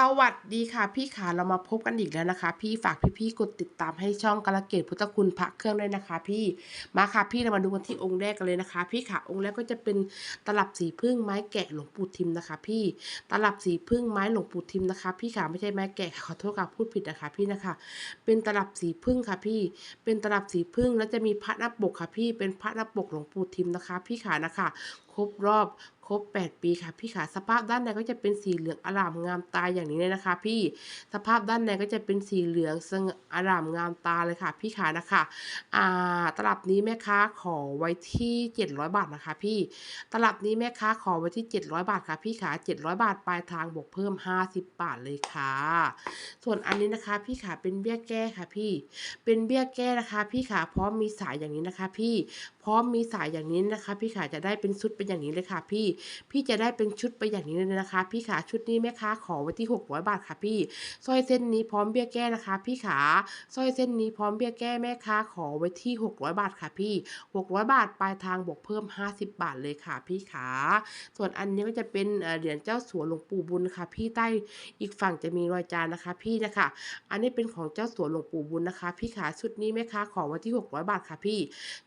สวัสดีค่ะพี่ขาเรามาพบกันอีกแล้วนะคะ พี่ฝากพี่ๆกดติดตามให้ช่องกาลเกตพุทธคุณพระเครื่องด้วยนะคะ พี่มาค่ะพี่เรามาดูกันที่องค์แรกกันเลยนะคะ พี่ขาองค์แรกก็จะเป็นตลับสีพึ่งไม้แกะหลวงปู่ทิมนะคะ พี่ตลับสีพึ่งไม้หลวงปู่ทิมนะคะ พี่ขาไม่ใช่ไม้แกะขอโทษค่ะพูดผิดนะคะ พี่นะคะ เป็นตลับสีพึ่งค่ะพี่ เป็นตลับสีพึ่งแล้วจะมีพระน้าปกค่ะพี่เป็นพระน้าปกหลวงปู่ทิมนะคะ พี่ขานะคะ รบรอบครบ 8 ปีค่ะพี่ขาสภาพด้านในก็จะเป็นสีเหลืองอร่ามงามตาอย่างนี้เลยนะคะ พี่สภาพด้านในก็จะเป็นสีเหลืองสง่าอร่ามงามตาเลยค่ะ พี่ขานะคะอ่าตลับนี้แม่ค้าขอไว้ที่ 700 บาทนะคะ พี่ตลับนี้แม่ค้าขอไว้ที่ 700 บาทค่ะ พี่ขา 700 บาทปลายทางบวกเพิ่ม 50 บาทเลยค่ะ ส่วนอันนี้นะคะ พี่ขาเป็นเบี้ยแก้ค่ะ พี่เป็นเบี้ยแก้นะคะ พี่ขาพร้อมมีสายอย่างนี้นะคะ พี่พร้อมมีสายอย่างนี้นะคะ พี่ขาจะได้เป็นชุดเป็นอย่างนี้เลยค่ะพี่ พี่จะได้เป็นชุดไปอย่างนี้เลยนะคะ พี่ขาชุดนี้แม่ค้าขอไว้ที่ 600 บาทค่ะพี่สร้อยเส้นนี้พร้อมเบี้ยแก้นะคะ พี่ขาสร้อยเส้นนี้พร้อมเบี้ยแก้แม่ค้าขอไว้ที่ 600 บาทค่ะพี่ 600 บาทปลายทางบวกเพิ่ม 50 บาทเลยค่ะ พี่ขาส่วนอันนี้ก็จะเป็นเหรียญเจ้าสัวหลวงปู่บุญค่ะ พี่ใต้อีกฝั่งจะมีรอยจานนะคะ พี่นะคะ อันนี้เป็นของเจ้าสัวหลวงปู่บุญนะคะ พี่ขาชุดนี้แม่ค้าขอไว้ที่ 600 บาทค่ะพี่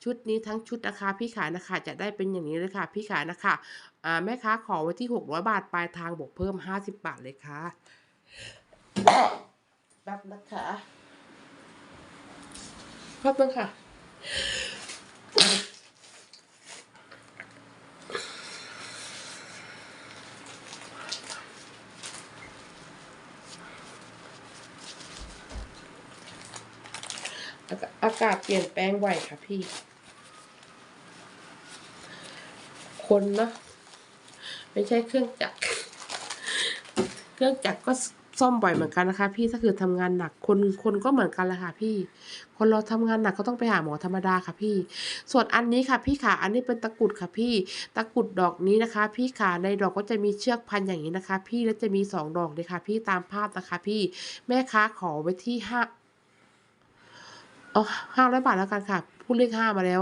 ชุดนี้ทั้งชุดนะคะ พี่ขานะคะจะได้เป็นอย่างนี้เลยค่ะพี่ขานะคะอ่าแม่ค้าขอไว้ที่ 600 บาท ปลายทางบวกเพิ่ม 50 บาทเลยค่ะแบบนะคะแป๊บนึงค่ะอากาอากาศเปลี่ยนแปลงบ่อยค่ะพี่ คนเนะไม่ใช่เครื่องจักร เครื่องจักรก็ซ่อมบ่อยเหมือนกันนะคะ พี่ถ้าคือทำงานหนักคนคนก็เหมือนกันแหละค่ะ พี่ คนเราทำงานหนักก็ต้องไปหาหมอธรรมดาค่ะพี่ ส่วนอันนี้ค่ะ พี่ขาอันนี้เป็นตะกุดค่ะพี่ ตะกุดดอกนี้นะคะ พี่ขาในดอกก็จะมีเชือกพันอย่างนี้นะคะ พี่แล้วจะมีสองดอกเลยค่ะ พี่ตามภาพนะคะ พี่แม่ค้าขอไว้ที่ห้าอ๋อห้าร้อยบาทแล้วกันค่ะ พูดเลขห้ามาแล้ว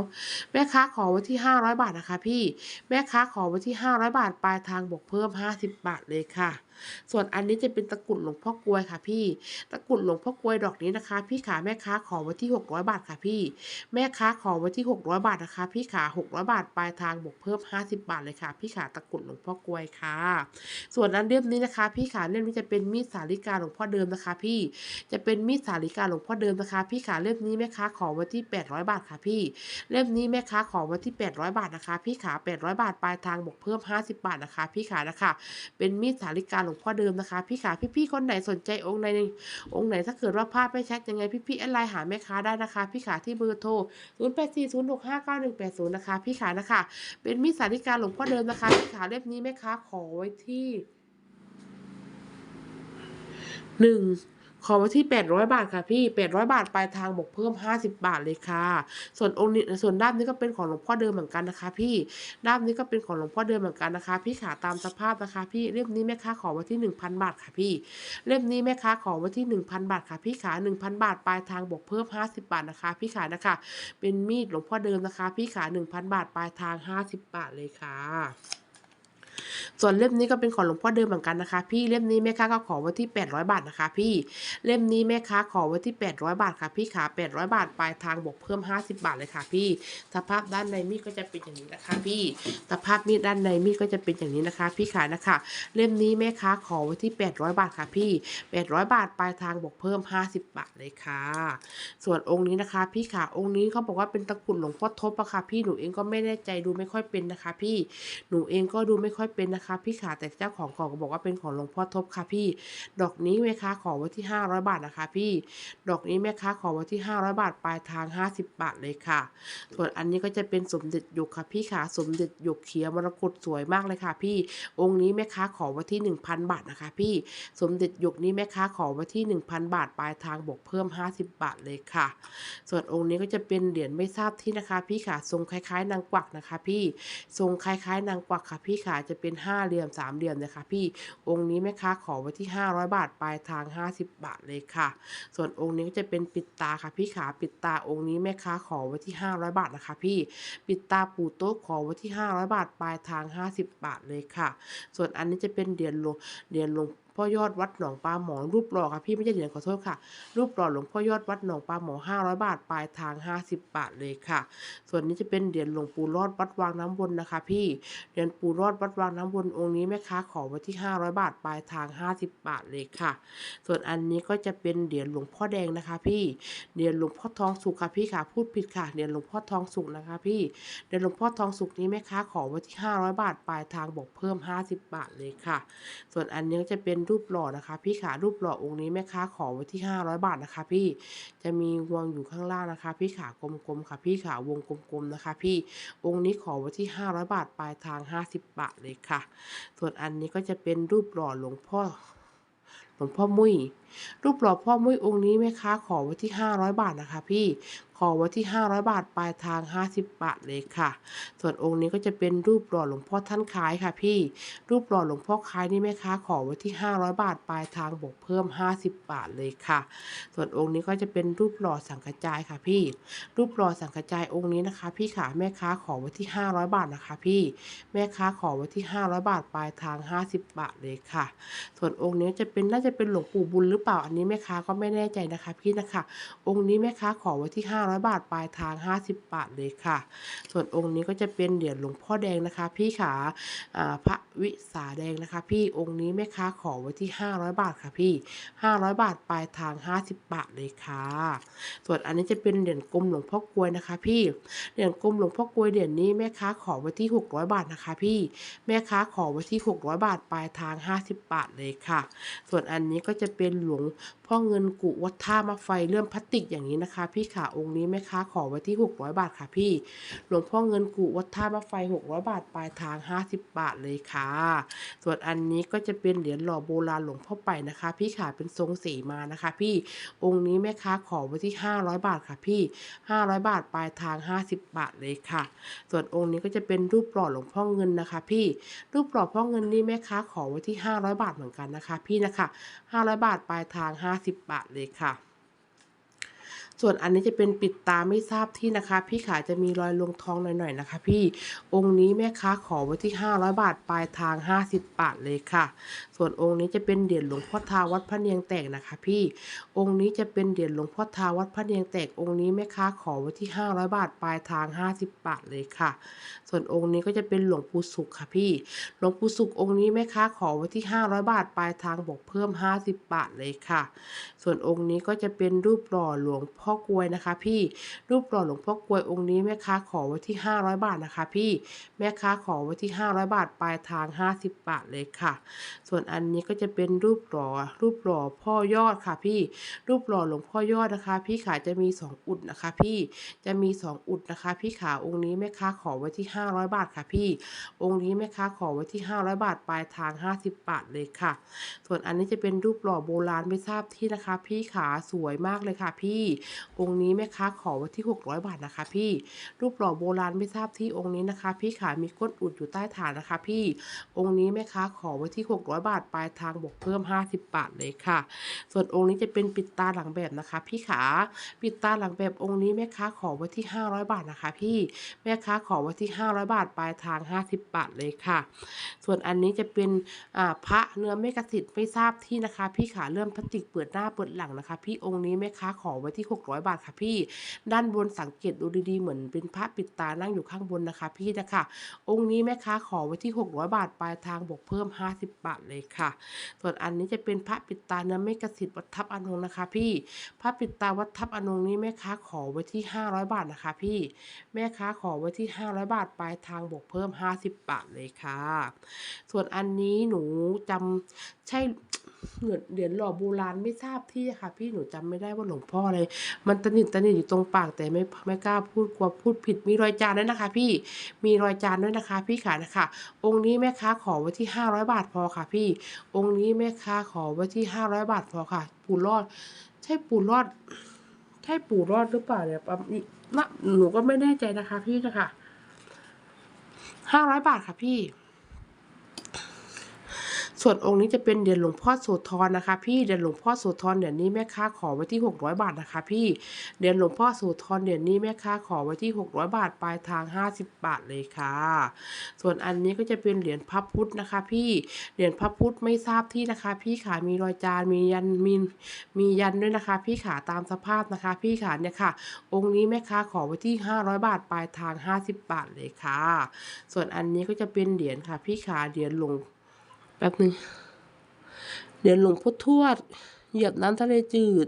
แม่ค้าขอไว้ที่ห้าร้อยบาทนะคะ พี่ แม่ค้าขอไว้ที่ห้าร้อยบาท ปลายทางบวกเพิ่มห้าสิบบาทเลยค่ะ ส่วนอันนี้จะเป็นตะกรุดหลวงพ่อกลวยค่ะ พี่ ตะกรุดหลวงพ่อกลวยดอกนี้นะคะ พี่ขาแม่ค้าขอไว้ที่หกร้อยบาทค่ะพี่ แม่ค้าขอไว้ที่หกร้อยบาทนะคะ พี่ขาหกร้อยบาทปลายทางบวกเพิ่มห้าสิบบาทเลยค่ะ พี่ขาตะกรุดหลวงพ่อกลวยค่ะ ส่วนอันเล่มนี้นะคะ พี่ขาเล่มนี้จะเป็นมีดสาลิกาหลวงพ่อเดิมนะคะ พี่ จะเป็นมีดสาลิกาหลวงพ่อเดิมนะคะ พี่ขาเล่มนี้แม่ค้าขอไว้ที่ 800 บาทค่ะพี่ เล่มนี้แม่ค้าขอไว้ที่ 800 บาทนะคะ พี่ขา 800 บาทปลายทางบวกเพิ่ม 50 บาทนะคะ พี่ขานะคะ เป็นมีดสาลิกาหลลวงพ่อเดิมนะคะ พี่ขาพี่ๆคนไหนสนใจองค์ไหนองค์ไหนถ้าเกิดว่าภาพไม่ชัดยังไงพี่ๆแอะไลน์หาแม่ค้าได้นะคะ พี่ขาที่เบอร์โทร 0840659180 นะคะ พี่ขานะคะ เป็นมิสาริกาหลวงพ่อเดิมนะคะ พี่ขาเล่มนี้แม่ค้าขอไว้ที่หนึ่ง ขอไว้ที่ 800 บาทค่ะพี่ 800 บาทปลายทางบวกเพิ่ม 50 บาทเลยค่ะ ส่วนองค์นี้ส่วนด้ามนี้ก็เป็นของหลวงพ่อเดิมเหมือนกันนะคะ พี่ ด้ามนี้ก็เป็นของหลวงพ่อเดิมเหมือนกันนะคะ พี่ขาตามสภาพนะคะ พี่เล่มนี้แม่ค้าขอไว้ที่ 1,000 บาทค่ะพี่ เล่มนี้แม่ค้าขอไว้ที่ 1,000 บาทค่ะ พี่ขา 1,000 บาทปลายทางบวกเพิ่ม 50 บาทนะคะ พี่ขานะคะ เป็นมีดหลวงพ่อเดิมนะคะ พี่ขา 1,000 บาทปลายทาง 50 บาทเลยค่ะ ส่วนเล่มนี้ก็เป็นของหลวงพ่อเดิมเหมือนกันนะคะ พี่เล่มนี้แม่ค้าก็ขอไว้ที่ 800 บาทนะคะ พี่เล่มนี้แม่ค้าขอไว้ที่ 800 บาทค่ะ พี่ขา800 บาทปลายทางบวกเพิ่ม 50 บาทเลยค่ะ พี่สภาพด้านในมีดก็จะเป็นอย่างนี้นะคะ พี่สภาพมีดด้านในมีดก็จะเป็นอย่างนี้นะคะ พี่ขานะคะ เล่มนี้แม่ค้าขอไว้ที่ 800 บาทค่ะ พี่ 800 บาทปลายทางบวกเพิ่ม 50 บาทเลยค่ะ ส่วนองค์นี้นะคะ พี่ขาองค์นี้เขาบอกว่าเป็นตะกรุดหลวงพ่อทบอะค่ะ พี่หนูเองก็ไม่แน่ใจดูไม่ค่อยเป็นนะคะ พี่หนูเองก็ดูไม่ค่อยเป็นนะคะพี่ขาแต่เจ้าของกล่องก็บอกว่าเป็นของหลวงพ่อทบค่ะพี่ ดอกนี้แม่ค้าขอไว้ที่ 500 บาทนะคะ พี่ ดอกนี้แม่ค้าขอไว้ที่ 500 บาทปลายทาง 50 บาทเลยค่ะ ส่วนอันนี้ก็จะเป็นสมเด็จหยกค่ะพี่ขาสมเด็จหยกเขียวมรกตสวยมากเลยค่ะ พี่ องค์นี้แม่ค้าขอไว้ที่ 1,000 บาทนะคะ พี่ สมเด็จหยกนี้แม่ค้าขอไว้ที่ 1,000 บาทปลายทางบวกเพิ่ม 50 บาทเลยค่ะ ส่วนองค์นี้ก็จะเป็นเหรียญไม่ทราบที่นะคะ พี่ขาทรงคล้ายๆ นางกวักนะคะ พี่ ทรงคล้ายๆ นางกวักค่ะพี่ขาจะเป็นห้าเหลี่ยมสามเหลี่ยมนะคะพี่องค์นี้แม่ค้าขอไว้ที่ 500 บาทปลายทาง 50 บาทเลยค่ะ ส่วนองค์นี้ก็จะเป็นปิดตาค่ะพี่ขาปิดตาองค์นี้แม่ค้าขอไว้ที่ 500 บาทนะคะพี่ปิดตาปู่โต๊ะขอไว้ที่ 500 บาทปลายทาง 50 บาทเลยค่ะ ส่วนอันนี้จะเป็นเหรียญหลวงเหรียญหลวง พ่อพ่อยอดวัดหนองปลาหมอรูปหล่อค่ะพี่ไม่ใช่เหรียญขอโทษค่ะ รูปหล่อหลวงพ่อยอดวัดหนองปลาหมอ500 บาทปลายทาง 50 บาทเลยค่ะ ส่วนนี้จะเป็นเหรียญหลวงปู่รอดวัดวางน้ำวนนะคะ พี่เหรียญปู่รอดวัดวางน้ำวนองค์นี้แม่ค้าขอไว้ที่ 500 บาทปลายทาง 50 บาทเลยค่ะ ส่วนอันนี้ก็จะเป็นเหรียญหลวงพ่อแดงนะคะ พี่เหรียญหลวงพ่อทองสุกค่ะพี่ค่ะพูดผิดค่ะเหรียญหลวงพ่อทองสุกนะคะ พี่เหรียญหลวงพ่อทองสุกนี้แม่ค้าขอไว้ที่ 500 บาทปลายทางบอกเพิ่ม 50 บาทเลยค่ะ ส่วนอันนี้ก็จะเป็นรูปหล่อนะคะ พี่ค่ะรูปหล่อองค์นี้แม่ค้าขอไว้ที่ 500 บาทนะคะ พี่จะมีวงอยู่ข้างล่างนะคะ พี่ขากลมๆค่ะ พี่ขาวงกลมๆนะคะ พี่องค์นี้ขอไว้ที่ 500 บาทปลายทาง 50 บาทเลยค่ะ ส่วนอันนี้ก็จะเป็นรูปหล่อหลวงพ่อหลวงพ่อมุ้ยรูปหล่อพ่อมุ้ยองค์นี้แม่ค้าขอไว้ที่ 500 บาทนะคะ พี่ ขอไว้ที่ 500 บาทปลายทาง 50 บาทเลยค่ะ ส่วนองค์นี้ก็จะเป็นรูปหล่อหลวงพ่อท่านคล้ายค่ะ พี่ รูปหล่อหลวงพ่อคล้ายนี่แม่ค้าขอไว้ที่ 500 บาทปลายทางบวกเพิ่ม 50 บาทเลยค่ะ ส่วนองค์นี้ก็จะเป็นรูปหล่อสังกระจายค่ะพี่ รูปหล่อสังกระจายองค์นี้นะคะ พี่ขาแม่ค้าขอไว้ที่ 500 บาทนะคะ พี่ แม่ค้าขอไว้ที่ 500 บาทปลายทาง 50 บาทเลยค่ะ ส่วนองค์นี้จะเป็นน่าจะเป็นหลวงปู่บุญหรือเปล่าอันนี้แม่ค้าก็ไม่แน่ใจนะคะ พี่นะคะ องค์นี้แม่ค้าขอไว้ที่500 บาทปลายทาง 50 บาทเลยค่ะ ส่วนองค์นี้ก็จะเป็นเหรียญหลวงพ่อแดงนะคะ พี่ขาพระวิสาแดงนะคะ พี่องค์นี้แม่ค้าขอไว้ที่ 500 บาทค่ะพี่ 500 บาทปลายทาง 50 บาทเลยค่ะ ส่วนอันนี้จะเป็นเหรียญกลมหลวงพ่อกลวยนะคะ พี่เหรียญกลมหลวงพ่อกลวยเหรียญนี้แม่ค้าขอไว้ที่ 600 บาทนะคะ พี่แม่ค้าขอไว้ที่ 600 บาทปลายทาง 50 บาทเลยค่ะ ส่วนอันนี้ก็จะเป็นหลวง พ่อเงินกุวัดท่ามะไฟเลื่อมพลาสติกอย่างนี้นะคะ พี่ขาองค์นี้แม่ค้าขอไว้ที่ 600 บาทค่ะพี่หลวงพ่อเงินกุวัดท่ามะไฟ 600 บาทปลายทาง 50 บาทเลยค่ะ ส่วนอันนี้ก็จะเป็นเหรียญหล่อโบราณหลวงพ่อไปนะคะ พี่ขาเป็นทรงสีมานะคะ พี่องค์นี้แม่ค้าขอไว้ที่ 500 บาทค่ะพี่ 500 บาทปลายทาง 50 บาทเลยค่ะ ส่วนองค์นี้ก็จะเป็นรูปหล่อหลวงพ่อเงินนะคะ พี่รูปหล่อพ่อเงินนี่แม่ค้าขอไว้ที่ 500 บาทเหมือนกันนะคะ พี่นะคะ 500 บาทปลายทาง 50บาทเลยค่ะ ส่วนอันนี้จะเป็นปิดตาไม่ทราบที่นะคะ พี่ขาจะมีรอยลงทองหน่อยๆนะคะ พี่องค์นี้แม่ค้าขอไว้ที่ 500 บาทปลายทาง 50 บาทเลยค่ะ ส่วนองค์นี้จะเป็นเหรียญหลวงพ่อทาวัดพระเนียงแตกนะคะ พี่องค์นี้จะเป็นเหรียญหลวงพ่อทาวัดพระเนียงแตกองค์นี้แม่ค้าขอไว้ที่ 500 บาทปลายทาง 50 บาทเลยค่ะ ส่วนองค์นี้ก็จะเป็นหลวงปู่สุขค่ะพี่ หลวงปู่สุของค์นี้แม่ค้าขอไว้ที่ 500 บาทปลายทางบอกเพิ่ม 50 บาทเลยค่ะ ส่วนองค์นี้ก็จะเป็นรูปหล่อหลวงพ่อกลวยนะคะ พี่ รูปหล่อหลวงพ่อกลวยองค์นี้แม่ค้าขอไว้ที่ 500 บาทนะคะ พี่ แม่ค้าขอไว้ที่ 500 บาทปลายทาง 50 บาทเลยค่ะ ส่วนอันนี้ก็จะเป็นรูปหล่อรูปหล่อพ่อยอดค่ะพี่ รูปหล่อหลวงพ่อยอดนะคะ พี่ขาจะมี 2 อุดนะคะ พี่ จะมี 2 อุดนะคะ พี่ขาองค์นี้แม่ค้าขอไว้ที่500 บาทค่ะพี่ องค์นี้แม่ค้าขอไว้ที่ 500 บาทปลายทาง 50 บาทเลยค่ะ ส่วนอันนี้จะเป็นรูปหล่อโบราณไม่ทราบที่นะคะ พี่ขาสวยมากเลยค่ะ พี่ องค์นี้แม่ค้าขอไว้ที่ 600 บาทนะคะ พี่ รูปหล่อโบราณไม่ทราบที่องค์นี้นะคะ พี่ขามีก้นอุดอยู่ใต้ฐานนะคะ พี่ องค์นี้แม่ค้าขอไว้ที่ 600 บาทปลายทางบวกเพิ่ม 50 บาทเลยค่ะ ส่วนองค์นี้จะเป็นปิดตาหลังแบบนะคะ พี่ขาปิดตาหลังแบบองค์นี้แม่ค้าขอไว้ที่ 500 บาทนะคะ พี่ แม่ค้าขอไว้ที่500 บาท ปลายทาง 50 บาทเลยค่ะ ส่วนอันนี้จะเป็นพระเนื้อไม่กระสิทธิ์ไม่ทราบที่นะคะ พี่ขาเริ่มพลาสติกเปิดหน้าเปิดหลังนะคะ พี่องค์นี้แม่ค้าขอไว้ที่ 600 บาทค่ะพี่ ด้านบนสังเกตดูดีๆเหมือนเป็นพระปิดตานั่งอยู่ข้างบนนะคะ พี่นะคะ องค์นี้แม่ค้าขอไว้ที่ 600 บาท ปลายทางบวกเพิ่ม 50 บาทเลยค่ะ ส่วนอันนี้จะเป็นพระปิดตาเนื้อไม่กระสิทธิ์วัดทับอนงนะคะ พี่พระปิดตาวัดทับอนงนี้แม่ค้าขอไว้ที่ 500 บาทนะคะ พี่แม่ค้าขอไว้ที่ 500 บาทปลายทางบวกเพิ่ม 50 บาทเลยค่ะ ส่วนอันนี้หนูจำใช่เหมือนเหรียญหล่อโบราณไม่ทราบที่ค่ะ พี่หนูจำไม่ได้ว่าหลวงพ่ออะไร มันตะหนิดตะหนิดอยู่ตรงปากแต่ไม่ไม่กล้าพูดกลัวพูดผิดมีรอยจานด้วยนะคะ พี่มีรอยจานด้วยนะคะ พี่ขานะคะ องค์นี้แม่ค้าขอไว้ที่ 500 บาทพอค่ะ พี่ องค์นี้แม่ค้าขอไว้ที่ 500 บาทพอค่ะ ปู่รอด ใช่ปู่รอด ใช่ปู่รอดหรือเปล่าเนี่ยปั๊มนี่นะหนูก็ไม่แน่ใจนะคะ พี่นะคะ ห้าร้อยบาทค่ะพี่ ส่วนองค์นี้จะเป็นเหรียญหลวงพ่อโสธรนะคะ พี่เหรียญหลวงพ่อโสธรเหรียญนี้แม่ค้าขอไว้ที่ 600 บาทนะคะ พี่เหรียญหลวงพ่อโสธรเหรียญนี้แม่ค้าขอไว้ที่ 600 บาทปลายทาง 50 บาทเลยค่ะ ส่วนอันนี้ก็จะเป็นเหรียญพระพุทธนะคะ พี่เหรียญพระพุทธไม่ทราบที่นะคะ พี่ขามีรอยจานมียันมีมียันด้วยนะคะ พี่ขาตามสภาพนะคะ พี่ขาเนี่ยค่ะ องค์นี้แม่ค้าขอไว้ที่ 500 บาทปลายทาง 50 บาทเลยค่ะ ส่วนอันนี้ก็จะเป็นเหรียญค่ะ พี่ขาเหรียญหลวง แป๊บหนึ่งเดี๋ยวหลวงพ่อทวด เหยียบน้ำทะเลจืด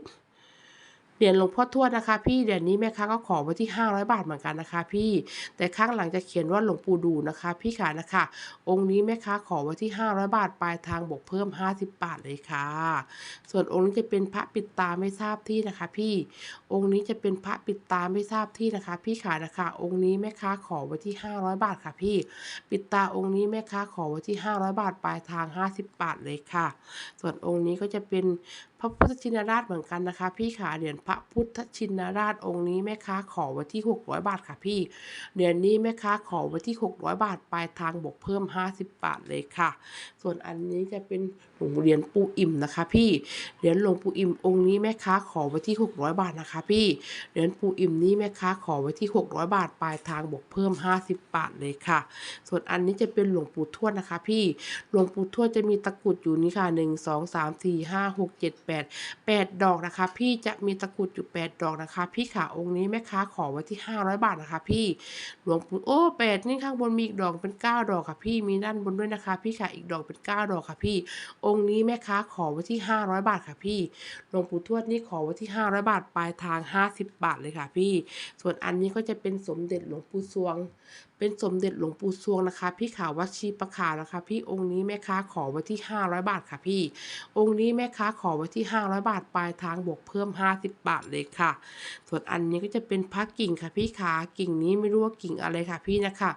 เหรียญหลวงพ่อทวดนะคะพี่เหรียญนี้แม่ค้าก็ขอไว้ที่ 500 บาทเหมือนกันนะคะ พี่แต่ข้างหลังจะเขียนว่าหลวงปู่ดูนะคะ พี่ขานะคะ องค์นี้แม่ค้าขอไว้ที่ 500 บาทปลายทางบวกเพิ่ม 50 บาทเลยค่ะ ส่วนองค์นี้จะเป็นพระปิดตาไม่ทราบที่นะคะ พี่องค์นี้จะเป็นพระปิดตาไม่ทราบที่นะคะ พี่ขานะคะ องค์นี้แม่ค้าขอไว้ที่ 500 บาทค่ะ พี่ ปิดตาองค์นี้แม่ค้าขอไว้ที่ 500 บาทปลายทาง 50 บาทเลยค่ะ ส่วนองค์นี้ก็จะเป็น พระพุทธชินราชเหมือนกันนะคะ พี่ขาเหรียญพระพุทธชินราชองค์นี้แม่ค้าขอไว้ที่ 600 บาทค่ะพี่เหรียญนี้แม่ค้าขอไว้ที่ 600 บาทปลายทางบวกเพิ่ม 50 บาทเลยค่ะ ส่วนอันนี้จะเป็นหลวงเหรียญปูอิ่มนะคะ พี่เหรียญหลวงปูอิ่มองค์นี้แม่ค้าขอไว้ที่ 600 บาทนะคะ พี่เหรียญปูอิ่มนี้แม่ค้าขอไว้ที่ 600 บาทปลายทางบวกเพิ่ม 50 บาทเลยค่ะ ส่วนอันนี้จะเป็นหลวงปู่ทวดนะคะ พี่หลวงปู่ทวดจะมีตะกรุดอยู่นี่ค่ะหนึ่งสองสามสี่ห้าหกเจ็ดแปดดอกนะคะ พี่จะมีตะกุดอยู่แปดดอกนะคะ พี่ขาองค์นี้แม่ค้าขอไว้ที่ห้าร้อยบาทนะคะ พี่หลวงปู่โอ้แปดนี่ข้างบนมีอีกดอกเป็นเก้าดอกค่ะ พี่มีด้านบนด้วยนะคะ พี่ขาอีกดอกเป็นเก้าดอกค่ะ พี่ องค์นี้แม่ค้าขอไว้ที่ห้าร้อยบาทค่ะ พี่หลวงปู่ทวดนี่ขอไว้ที่ห้าร้อยบาทปลายทางห้าสิบบาทเลยค่ะ พี่ ส่วนอันนี้ก็จะเป็นสมเด็จหลวงปู่สวง เป็นสมเด็จหลวงปู่สวงนะคะ พี่ขาววัชีประขาวนะคะ พี่องค์นี้แม่ค้าขอไว้ที่ 500 บาทค่ะพี่ องค์นี้แม่ค้าขอไว้ที่ 500 บาทปลายทางบวกเพิ่ม 50 บาทเลยค่ะ ส่วนอันนี้ก็จะเป็นพระกิ่งค่ะพี่ขากิ่งนี้ไม่รู้ว่ากิ่งอะไรค่ะพี่นะคะ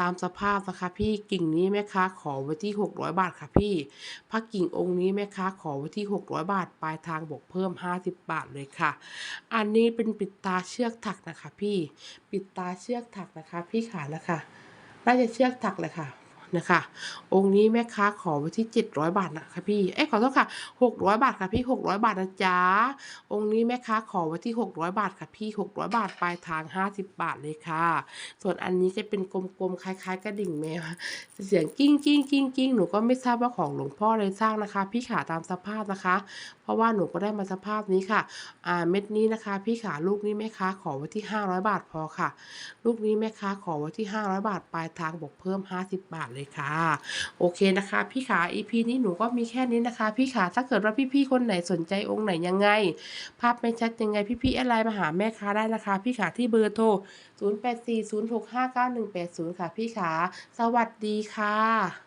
ตามสภาพนะคะพี่กิ่งนี้แม่ค้าขอไว้ที่ 600 บาทค่ะพี่พระกิ่งองค์นี้แม่ค้าขอไว้ที่ 600 บาท ปลายทางบวกเพิ่ม 50 บาทเลยค่ะ อันนี้เป็นปิดตาเชือกถักนะคะพี่ ปิดตาเชือกถักนะคะ พี่ขานะคะน่าจะเชือกถักเลยค่ะ นะคะ องค์นี้แม่ค้าขอไว้ที่ 700 บาทนะคะพี่ เอ้ขอโทษค่ะ 600 บาทค่ะพี่ 600 บาทนะจ๊ะ องค์นี้แม่ค้าขอไว้ที่ 600 บาทค่ะพี่ 600 บาทปลายทาง 50 บาทเลยค่ะ ส่วนอันนี้จะเป็นกลมๆคล้าย ๆ กระดิ่งแมว เสียงกิ้งกิ้งกิ้งกิ้งหนูก็ไม่ทราบว่าของหลวงพ่อเลยสร้างนะคะ พี่ขาตามสภาพนะคะ เพราะว่าหนูก็ได้มาสภาพนี้ค่ะ อ่าเม็ดนี้นะคะ พี่ขาลูกนี้แม่ค้าขอไว้ที่ 500 บาทพอค่ะ ลูกนี้แม่ค้าขอไว้ที่ 500 บาทปลายทางบวกเพิ่ม 50 บาทเลยค่ะ โอเคนะคะ พี่ขา EP นี้หนูก็มีแค่นี้นะคะ พี่ขาถ้าเกิดว่าพี่ๆคนไหนสนใจองค์ไหนยังไง ภาพไม่ชัดยังไงพี่ๆแอดไลน์มาหาแม่ค้าได้นะคะ พี่ขาที่เบอร์โทร 0840659180 ค่ะ พี่ขา สวัสดีค่ะ